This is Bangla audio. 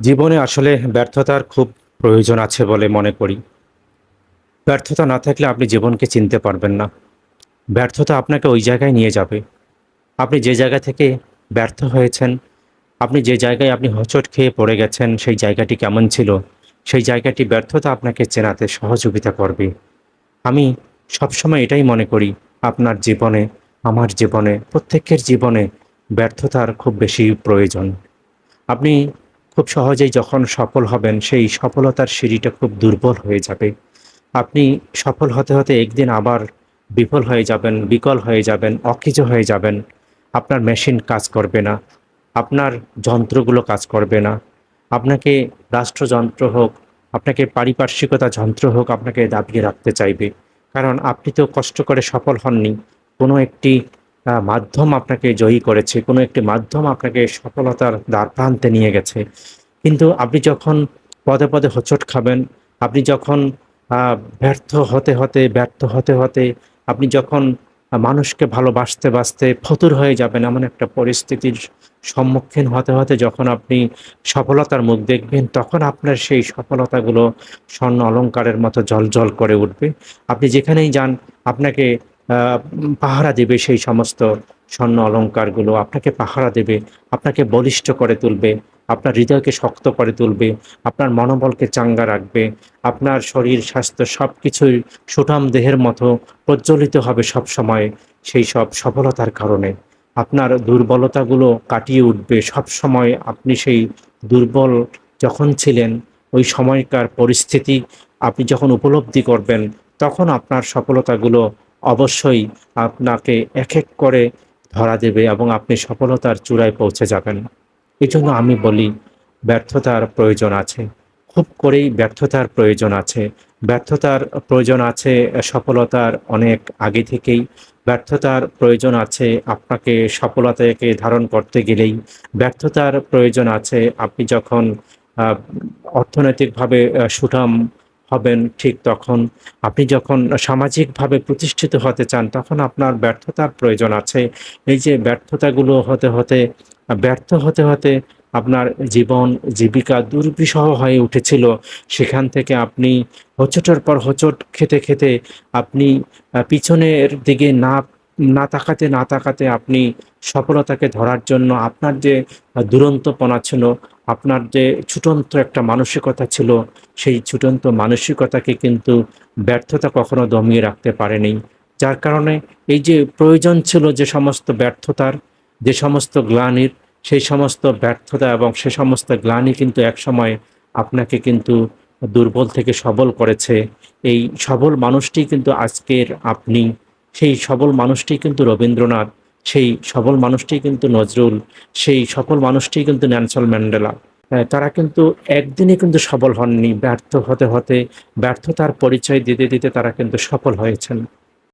জীবনে আসলে ব্যর্থতার খুব প্রয়োজন আছে বলে মনে করি। ব্যর্থতা না থাকলে আপনি জীবনকে চিনতে পারবেন না। ব্যর্থতা আপনাকে ওই জায়গায় নিয়ে যাবে। আপনি যে জায়গা থেকে ব্যর্থ হয়েছেন, আপনি যে জায়গায় আপনি হচট খেয়ে পড়ে গেছেন, সেই জায়গাটি কেমন ছিল? সেই জায়গাটি ব্যর্থতা আপনাকে চেনাতে সহযোগিতা করবে। আমি সবসময় এটাই মনে করি, আপনার জীবনে, আমার জীবনে, প্রত্যেকের জীবনে ব্যর্থতার খুব বেশি প্রয়োজন। আপনি খুব সহজেই যখন সফল হবেন, সেই সফলতার সিঁড়িটা খুব দুর্বল হয়ে যাবে। আপনি সফল হতে, হতে একদিন আবার বিফল হয়ে যাবেন, বিকল হয়ে যাবেন, অকেজো হয়ে যাবেন। আপনার মেশিন কাজ করবে না। আপনার যন্ত্রগুলো কাজ করবে না। আপনাকে রাষ্ট্রযন্ত্র হোক, আপনাকে পারিপার্শ্বিকতা যন্ত্র হোক, আপনাকে দাবিয়ে রাখতে চাইবে। কারণ আপনি তো কষ্ট করে সফল হননি। কোনো একটি মাধ্যম আপনাকে জয়ী করেছে, কোনো একটি মাধ্যম আপনাকে সফলতার দ্বার প্রান্তে নিয়ে গেছে। কিন্তু আপনি যখন পদে, পদে হোঁচট খাবেন, আপনি যখন ব্যর্থ হতে, হতে, ব্যর্থ হতে, হতে আপনি যখন মানুষকে ভালোবাসতে, বাসতে ফতুর হয়ে যাবেন, এমন একটা পরিস্থিতির সম্মুখীন হতে, হতে যখন আপনি সফলতার মুখ দেখবেন, তখন আপনার সেই সফলতাগুলো স্বর্ণ অলঙ্কারের মতো জ্বলজ্বল করে উঠবে। আপনি যেখানেই যান, আপনাকে পাহারা দেবে সেই সমস্ত স্বর্ণ অলংকারগুলো, আপনাকে পাহারা দেবে, আপনাকে বলিষ্ঠ করে তুলবে, হৃদয়কে শক্ত করে তুলবে, আপনার মনোবলকে চাঙ্গা রাখবে, আপনার শরীর, স্বাস্থ্য সব কিছুই সুঠাম দেহের মতো প্রজ্বলিত হবে সবসময় সেইসব সফলতার কারণে। আপনার দুর্বলতাগুলো কাটিয়ে উঠবে। সবসময় আপনি সেই দুর্বল যখন ছিলেন, ওই সময়কার পরিস্থিতি আপনি যখন উপলব্ধি করবেন, তখন আপনার সফলতাগুলো অবশ্যই আপনাকে এক, এক করে ধরা দেবে এবং আপনি সফলতার চূড়ায় পৌঁছে যাবেন। এজন্য আমি বলি ব্যর্থতার প্রয়োজন আছে। খুব করেই ব্যর্থতার প্রয়োজন আছে। ব্যর্থতার প্রয়োজন আছে সফলতার অনেক আগে থেকেই। ব্যর্থতার প্রয়োজন আছে আপনাকে সফলতাকে ধারণ করতে গেলেই। ব্যর্থতার প্রয়োজন আছে আপনি যখন অর্থনৈতিকভাবে সুঠাম হবেন ঠিক তখন। আপনি যখন সামাজিকভাবে প্রতিষ্ঠিত হতে চান, তখন আপনার ব্যর্থতার প্রয়োজন আছে। এই যে ব্যর্থতাগুলো হতে, হতে ব্যর্থ হতে, হতে আপনার জীবন, জীবিকা দুর্বিষহ হয়ে উঠেছিল। সেখান থেকে আপনি হোঁচটের পর হোঁচট খেতে, খেতে আপনি পিছনের দিকে না, না তাকাতে, না তাকাতে আপনি সফলতাকে ধরার জন্য আপনার যে দুরন্তপনা ছিল, আপনার যে ছুটন্ত একটা মানসিকতা ছিল, সেই ছুটন্ত মানসিকতাকে কিন্তু ব্যর্থতা কখনো দমিয়ে রাখতে পারেনি। যার কারণে এই যে প্রয়োজন ছিল যে সমস্ত ব্যর্থতার, যে সমস্ত গ্লানির, সেই সমস্ত ব্যর্থতা এবং সে সমস্ত গ্লানি কিন্তু একসময় আপনাকে কিন্তু দুর্বল থেকে সবল করেছে। এই সবল মানুষটি কিন্তু আজকের আপনি। সেই সবল মানুষটিই কিন্তু রবীন্দ্রনাথ, সেই সবল মানুষটি কিন্তু নজরুল, সেই সফল মানুষটিই কিন্তু নেলসন ম্যান্ডেলা। তারা কিন্তু একদিনে কিন্তু সফল হননি। ব্যর্থ হতে, হতে ব্যর্থতার পরিচয় দিতে, দিতে তারা কিন্তু সফল হয়েছেন।